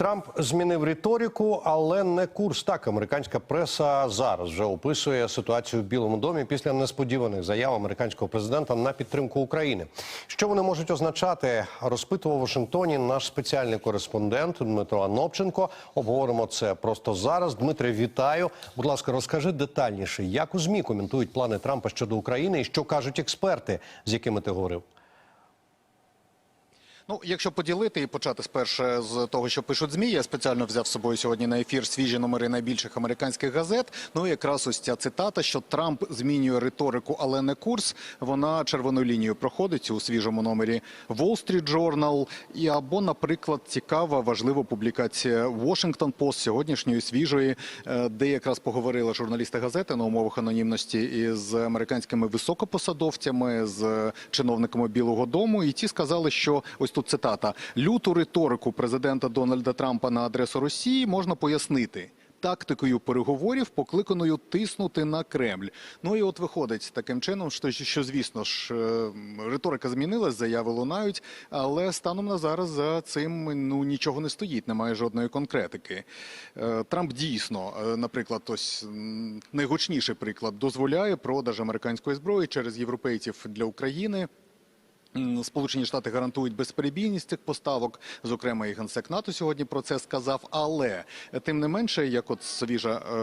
Трамп змінив риторику, але не курс. Так, американська преса зараз вже описує ситуацію в Білому домі після несподіваних заяв американського президента на підтримку України. Що вони можуть означати? Розпитував у Вашингтоні наш спеціальний кореспондент Дмитро Анопченко. Обговоримо це просто зараз. Дмитре, вітаю. Будь ласка, розкажи детальніше, як у змі коментують плани Трампа щодо України і що кажуть експерти, з якими ти говорив. Ну, якщо поділити і почати спершу з того, що пишуть змі, я спеціально взяв з собою сьогодні на ефір свіжі номери найбільших американських газет. Ну якраз ось ця цитата, що Трамп змінює риторику, але не курс. Вона червоною лінією проходить у свіжому номері Wall Street Journal. І або, наприклад, цікава важлива публікація Washington Post сьогоднішньої свіжої, е, де якраз поговорили журналісти газети на умовах анонімності із американськими високопосадовцями, з чиновниками Білого Дому, і ті сказали, що ось тут цитата: люту риторику президента Дональда Трампа на адресу Росії можна пояснити. Тактикою переговорів, покликаною тиснути на Кремль. Ну і от виходить таким чином, що, що звісно ж, е, риторика змінилась, заяви лунають, але станом на зараз за цим ну нічого не стоїть, немає жодної конкретики. Е, Трамп дійсно, е, наприклад, ось найгучніший приклад дозволяє продаж американської зброї через європейців для України. Сполучені Штати гарантують безперебійність цих поставок. Зокрема, і генсек НАТО сьогодні про це сказав. Але тим не менше, як от свіжа е,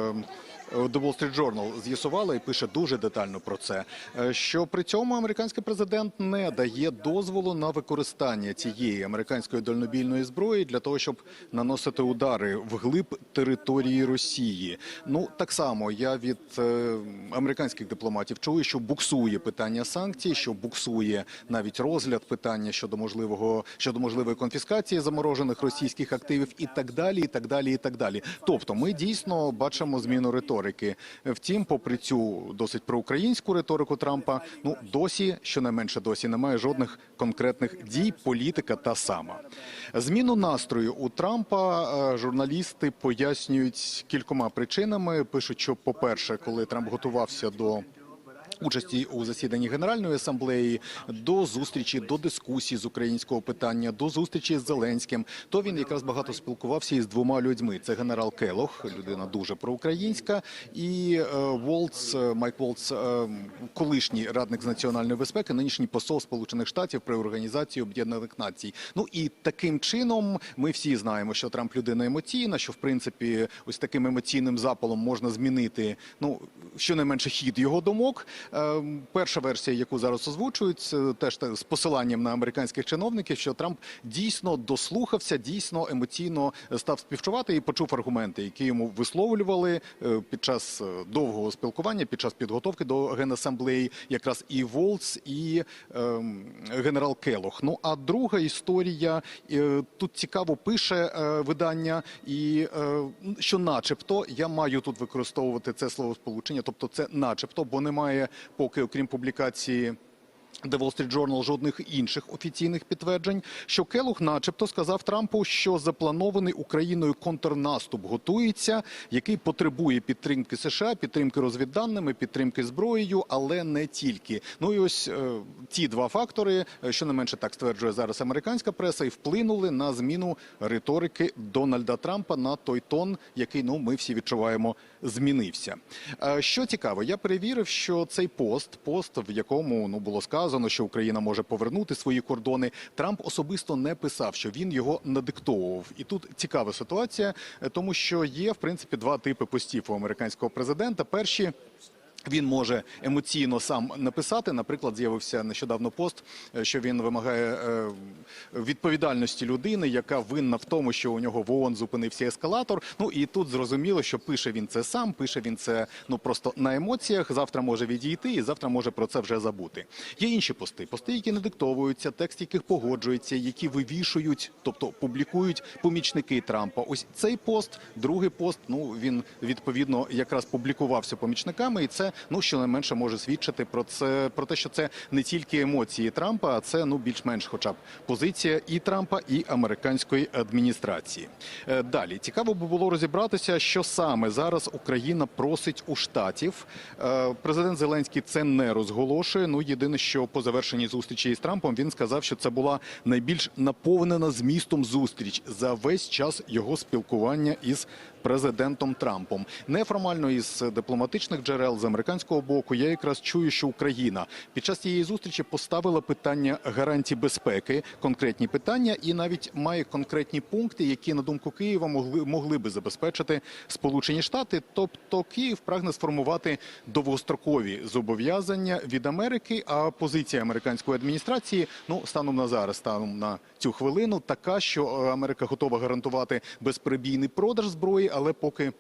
е, The Wall Street Journal з'ясувала і пише дуже детально про це, е, що при цьому американський президент не дає дозволу на використання цієї американської дальнобійної зброї для того, щоб наносити удари вглиб території Росії. Ну так само я від е, американських дипломатів чую, що буксує питання санкцій, що буксує навіть розгляд питання щодо можливого щодо можливої конфіскації заморожених російських активів, і так далі, і так далі, і так далі. Тобто, ми дійсно бачимо зміну риторики. Втім, попри цю досить проукраїнську риторику Трампа, ну досі, щонайменше досі, немає жодних конкретних дій. Політика та сама зміну настрою у Трампа е, журналісти пояснюють кількома причинами. Пишуть, що, по-перше, коли Трамп готувався до Участі у засіданні Генеральної асамблеї до зустрічі, до дискусії з українського питання, до зустрічі з Зеленським, то він якраз багато спілкувався із двома людьми. Це генерал Келох, людина дуже проукраїнська, і е, Волц, е, Майк Волц, е, колишній радник з національної безпеки, нинішній посол Сполучених Штатів при організації Об'єднаних Націй. Ну і таким чином ми всі знаємо, що Трамп людина емоційна, що в принципі ось таким емоційним запалом можна змінити ну щонайменше хід його думок. Е, Перша версія, яку зараз озвучують, теж те- з посиланням на американських чиновників, що Трамп дійсно дослухався, дійсно емоційно став співчувати і почув аргументи, які йому висловлювали е, під час е, довгого спілкування, під час підготовки до генасамблеї, якраз і Волц, і ем, генерал Келох. Ну а друга історія е, тут цікаво пише видання, і що, начебто, я маю тут використовувати це словосполучення, тобто це начебто, бо немає поки, окрім публікації. The Wall Street Journal жодних інших офіційних підтверджень, що Келух, начебто, сказав Трампу, що запланований Україною контрнаступ готується, який потребує підтримки США, підтримки розвідданими, підтримки зброєю, але не тільки. Ну і ось е, ті два фактори, е, що не менше так стверджує зараз американська преса, і вплинули на зміну риторики Дональда Трампа на той тон, який ну ми всі відчуваємо, змінився. Е, Що цікаво, я перевірив, що цей пост, пост, в якому ну було сказано, що Україна може повернути свої кордони. Трамп особисто не писав, що він його надиктовував. І тут цікава ситуація, е, тому що є в принципі два типи постів у американського президента. Перші. Він може емоційно сам написати. Наприклад, з'явився нещодавно пост, е, що він вимагає е, відповідальності людини, яка винна в тому, що у нього в ООН зупинився ескалатор. Ну і тут зрозуміло, що пише він це сам, пише він це ну просто на емоціях. Завтра може відійти, і завтра може про це вже забути. Є інші пости, пости, які не диктовуються, текст яких погоджується, які вивішують, тобто публікують помічники Трампа. Ось цей пост, другий пост. Ну він відповідно якраз публікувався помічниками, і це ну щонайменше може свідчити про це про те, що це не тільки емоції Трампа, а це ну більш-менш, хоча б позиція і Трампа, і американської адміністрації. Е, Далі цікаво би було розібратися, що саме зараз Україна просить у штатів. Е, Президент Зеленський це не розголошує. Ну єдине, що по завершенні зустрічі із Трампом він сказав, що це була найбільш наповнена змістом зустріч за весь час його спілкування із президентом Трампом. Неформально із дипломатичних джерел з американського боку я якраз чую, що Україна під час цієї зустрічі поставила питання гарантій безпеки, конкретні питання, і навіть має конкретні пункти, які на думку Києва могли могли би забезпечити Сполучені Штати. Тобто Київ прагне сформувати довгострокові зобов'язання від Америки. А позиція американської адміністрації, ну станом на зараз, станом на цю хвилину, така, що е, Америка готова гарантувати безперебійний продаж зброї, але поки.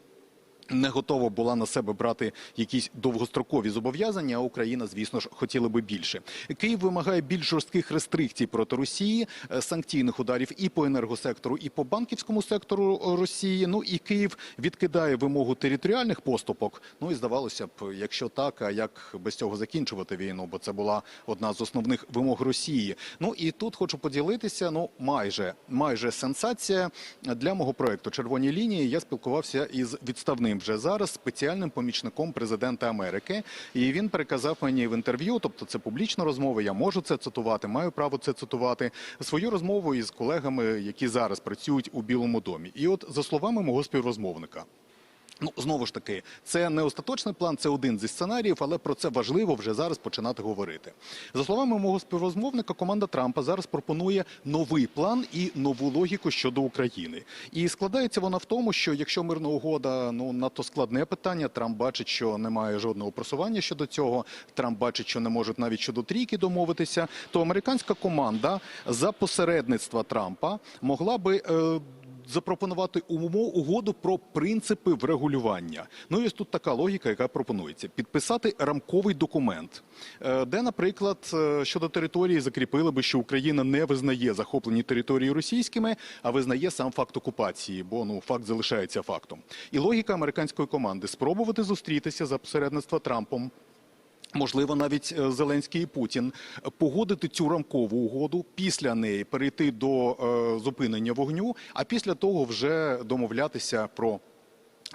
Не готова була на себе брати якісь довгострокові зобов'язання. А Україна, звісно ж, хотіла би більше. Київ вимагає більш жорстких рестрикцій проти Росії, е, санкційних ударів і по енергосектору, і по банківському сектору е, Росії. Ну і Київ відкидає вимогу територіальних поступок. Ну і здавалося б, якщо так, а як без цього закінчувати війну? Бо це була одна з основних вимог Росії. Ну і тут хочу поділитися. Ну майже майже сенсація для мого проекту Червоні лінії. Я спілкувався із відставним вже зараз спеціальним помічником президента Америки. І він переказав мені в інтерв'ю, тобто це публічна розмова. Я можу це цитувати, маю право це цитувати. Свою розмову із колегами, які зараз працюють у Білому домі. І от за словами мого співрозмовника. Ну, знову ж таки, це не остаточний план, це один зі сценаріїв, але про це важливо вже зараз починати говорити. За словами мого співрозмовника, команда Трампа зараз пропонує новий план і нову логіку щодо України. І складається вона в тому, що якщо мирна угода ну надто складне питання, Трамп бачить, що немає жодного просування щодо цього. Трамп бачить, що не можуть навіть щодо трійки домовитися. То американська команда за посередництва Трампа могла би. Е, запропонувати угоду про принципи врегулювання. Ну і тут така логіка, яка пропонується: підписати рамковий документ, е, де, наприклад, е, щодо території закріпили би, що Україна не визнає захоплені території російськими, а визнає сам факт окупації, бо ну факт залишається фактом. І логіка американської команди спробувати зустрітися за посередництва Трампом. Можливо, навіть е, Зеленський і Путін погодити цю рамкову угоду після неї перейти до е, зупинення вогню, а після того вже домовлятися про.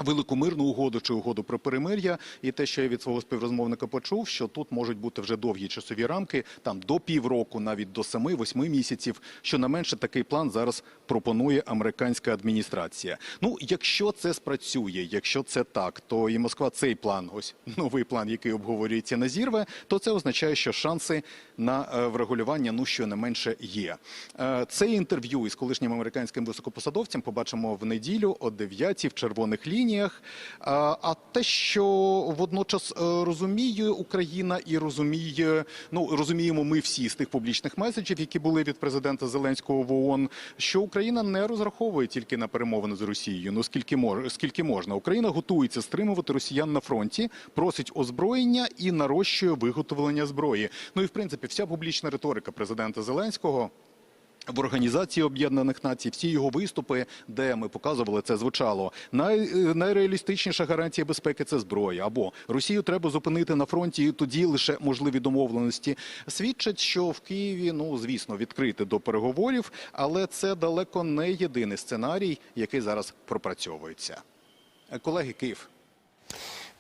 Велику мирну угоду чи угоду про перемир'я, і те, що я від свого співрозмовника почув, що тут можуть бути вже довгі часові рамки, там до півроку, навіть до 7-8 місяців. Що не менше такий план зараз пропонує американська адміністрація. Ну, якщо це спрацює, якщо це так, то і Москва цей план, ось новий план, який обговорюється, не зірве, то це означає, що шанси на е, врегулювання ну що не менше є. Е, Це інтерв'ю із колишнім американським високопосадовцем побачимо в неділю о 9 в червоних лініях. А, А те, що водночас е, розуміє Україна і розуміє, ну розуміємо ми всі з тих публічних меседжів, які були від президента Зеленського в ООН, що Україна не розраховує тільки на перемовини з Росією. Ну скільки мож, скільки можна. Україна готується стримувати росіян на фронті, просить озброєння і нарощує виготовлення зброї. Ну і в принципі, вся публічна риторика президента Зеленського. В Організації Об'єднаних Націй всі його виступи, де ми показували це, звучало Най, е, найреалістичніша гарантія безпеки це зброя. Або Росію треба зупинити на фронті, і тоді лише можливі домовленості. Свідчать, що в Києві, ну звісно, відкрити до переговорів, але це далеко не єдиний сценарій, який зараз пропрацьовується. Колеги, Київ.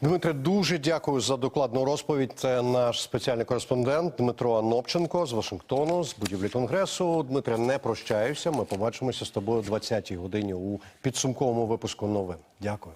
Дмитре, дуже дякую за докладну розповідь. Це наш спеціальний кореспондент Дмитро Анопченко з Вашингтону, з будівлі Конгресу. Дмитре, не прощаюся. Ми побачимося з тобою о 20-й годині у підсумковому випуску новин. Дякую.